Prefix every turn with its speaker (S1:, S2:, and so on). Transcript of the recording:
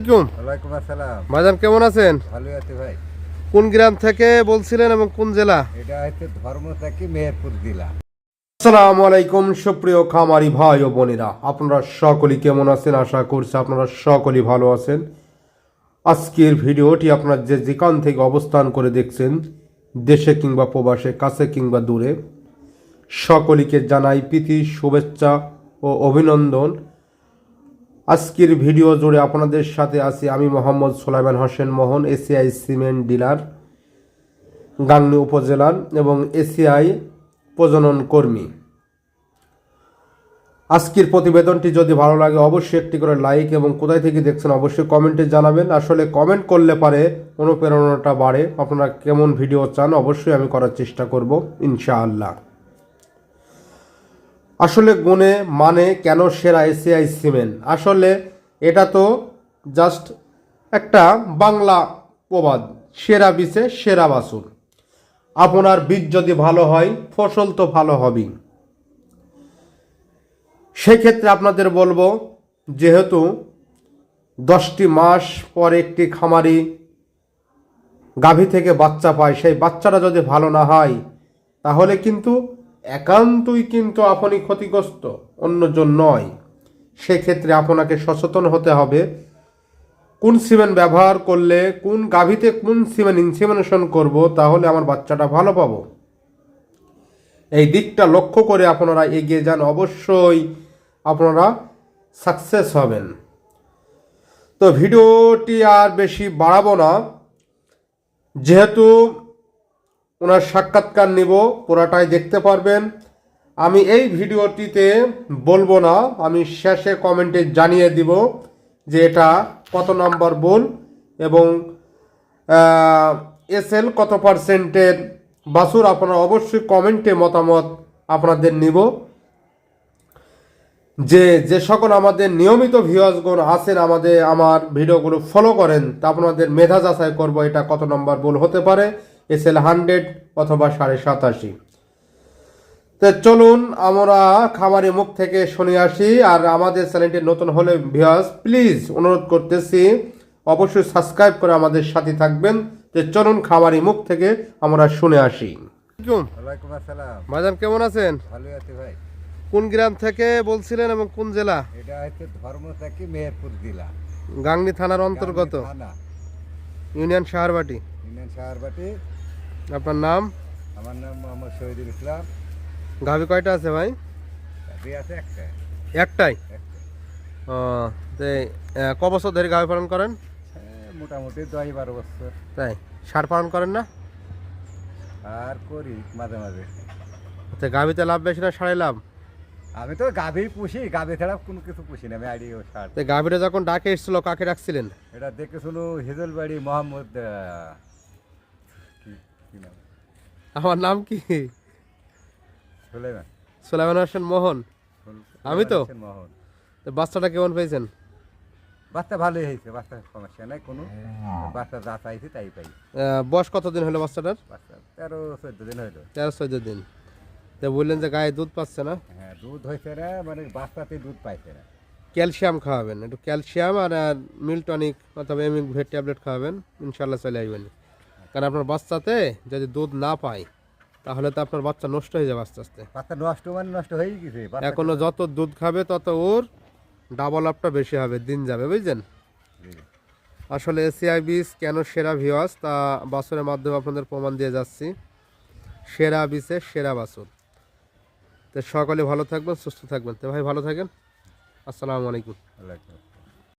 S1: ভাইজান কেমন আছেন?
S2: ভালোই আছে ভাই।
S1: কোন গ্রাম থেকে বলছিলেন এবং কোন জেলা?
S2: এটা হচ্ছে ধর্ম থেকে মেহেরপুর জেলা।
S1: আসসালামু আলাইকুম সুপ্রিয় খামারি ভাই ও বোনেরা। আপনারা সকলেই কেমন আছেন? আশা করছি আপনারা সকলেই ভালো আছেন। আজকের ভিডিওটি আপনার যে যেখান থেকে অবস্থান করে দেখছেন দেশে কিংবা প্রবাসে কাছে কিংবা দূরে সকলকে জানাই প্রীতি শুভেচ্ছা ও অভিনন্দন। আজকের ভিডিও জুড়ে আপনাদের সাথে আছি আমি Mohammad Solaiman Hossain Mohan, ACI cement dealer, Gangni উপজেলার এবং এসিআই প্রজনন কর্মী। আজকের প্রতিবেদনটি যদি ভালো লাগে অবশ্যই একটি করে লাইক এবং কোথায় থেকে দেখছেন অবশ্যই কমেন্টে জানাবেন। আসলে কমেন্ট করলে পারে, অনুপ্রেরণাটা বাড়ে। আপনারা কেমন ভিডিও চান অবশ্যই আমি করার চেষ্টা করব, ইনশাআল্লাহ। আসলে গুণে মানে কেন সেরা এসিআই সিমেন্ট? আসলে এটা তো জাস্ট একটা বাংলা প্রবাদ, সেরা বিচে সেরা বাসুর আপনার বীজ যদি ভালো হয়, ফসল তো ভালো হবেই। সেক্ষেত্রে আপনাদের বলব, যেহেতু দশটি মাস পর একটি খামারি গাভী থেকে বাচ্চা পায়, সেই বাচ্চাটা যদি ভালো না হয়, তাহলে কিন্তু একান্তই কিন্তু আপনি ক্ষতিগ্রস্ত, অন্যজন নয়। সেক্ষেত্রে আপনাকে সচেতন হতে হবে, কোন সিমেন্ট ব্যবহার করলে, কোন গাভীতে কোন সিমেন্ট ইনসিমিনেশন করব, তাহলে আমার বাচ্চাটা ভালো পাবো। এই দিকটা লক্ষ্য করে আপনারা এগিয়ে যান, অবশ্যই আপনারা সাকসেস হবেন। তো ভিডিওটি আর বেশি বাড়াবো না, যেহেতু ওনার সাক্ষাৎকার নেব, পুরাটাই দেখতে পারবেন। আমি এই ভিডিওটিতে বলব না, আমি শেষে কমেন্টে জানিয়ে দিব যে এটা কত নাম্বার বল এবং এসএল কত পার্সেন্টের বাসুর আপনারা অবশ্যই কমেন্টে মতামত আপনাদের নিব। যে যে সকল আমাদের নিয়মিত ভিউয়ার্সগণ আছেন, আমাদের, আমার ভিডিওগুলো ফলো করেন, তা আপনাদের মেধা যাচাই করব এটা কত নম্বর বল হতে পারে। এস এল হান্ড্রেড অথবা সাড়ে সাতাশি। তো চলুন আমরা খামারি মুখ থেকে শুনে আসি আর আমাদের চ্যানেলটি নতুন হলে ভিউয়ার্স প্লিজ অনুরোধ করতেছি অবশ্যই সাবস্ক্রাইব করে আমাদের সাথে থাকবেন। যে চলুন খামারি মুখ থেকে আমরা শুনে আসি।
S2: ওয়ালাইকুম
S1: ভাইজান কেমন আছেন?
S2: ভালোই আছে ভাই।
S1: কোন গ্রাম থেকে বলছিলেন এবং কোন জেলা?
S2: এটা হচ্ছে ধর্ম থেকে মেহেরপুর জেলা।
S1: গাংনী থানার অন্তর্গত। ইউনিয়ন শাহরবাটি।
S2: ইউনিয়ন শাহরবাটি।
S1: আপনার নাম?
S2: আমার নাম মোহাম্মদ শহীদুল ইসলাম।
S1: গাভী কয়টা আছে ভাই?
S2: আছে একটা।
S1: একটাই?
S2: একটা।
S1: ও তো ক বছর ধরে গাভী পালন করেন?
S2: মোটামুটি দশ বারো বছর।
S1: তাই সার পালন করেন না?
S2: আর করি মাঝে মাঝে।
S1: তো গাভীতে লাভ বেশি না সারে লাভ?
S2: আমি তো গাভী পুষি গাভী ছাড়া কোনো কিছু পুষি না আমি আইডি ও সার।
S1: গাভীটা যখন ডাকে এসেছিল কাকে রাখছিলেন?
S2: এটা দেখে শুনো হিজলবাড়ি মোহাম্মদ
S1: আমার নাম কি? সুলাইমান। হোসেন মোহন। আমি তো?
S2: মোহন।
S1: বাচ্চাটা কেমন পেয়েছেন?
S2: বাচ্চা ভালোই হয়েছে বাচ্চা সমস্যা নাই কোনো বাচ্চা যা চাইছে তাই পাই।
S1: বয়স কতদিন হলো বাচ্চাটার?
S2: বাচ্চা তেরো চোদ্দ দিন হইল
S1: তেরো চোদ্দ দিন। তো বললেন যে গায়ে দুধ পাচ্ছে না।
S2: হ্যাঁ দুধ হয়েছে না মানে বাচ্চাতে দুধ পাইছে না।
S1: ক্যালসিয়াম খাওয়াবেন একটু ক্যালসিয়াম আর মিল্টনিক অথবা এমিক ভেট ট্যাবলেট খাওয়াবেন ইনশাল্লাহ চলে আসবেন। কারণ আপনার বাচ্চাতে যদি দুধ না পায় তাহলে তো আপনার বাচ্চা নষ্ট হয়ে যাবে আস্তে আস্তে।
S2: বাচ্চা নষ্ট মানে নষ্ট হয়ে গেছে
S1: এখনও যত দুধ খাবে তত ওর ডাবল আপটা বেশি হবে দিন যাবে বুঝছেন আসলে এসিআই বীজ কেন সেরা ভিওয়াস তা বাছরের মাধ্যমে আপনাদের প্রমাণ দিয়ে যাচ্ছি। সেরা বীজে সেরা বাছুর তো সকলে ভালো থাকবেন সুস্থ থাকবেন। তো ভাই ভালো থাকেন। আসসালামু আলাইকুম।
S2: ওয়ালাইকুম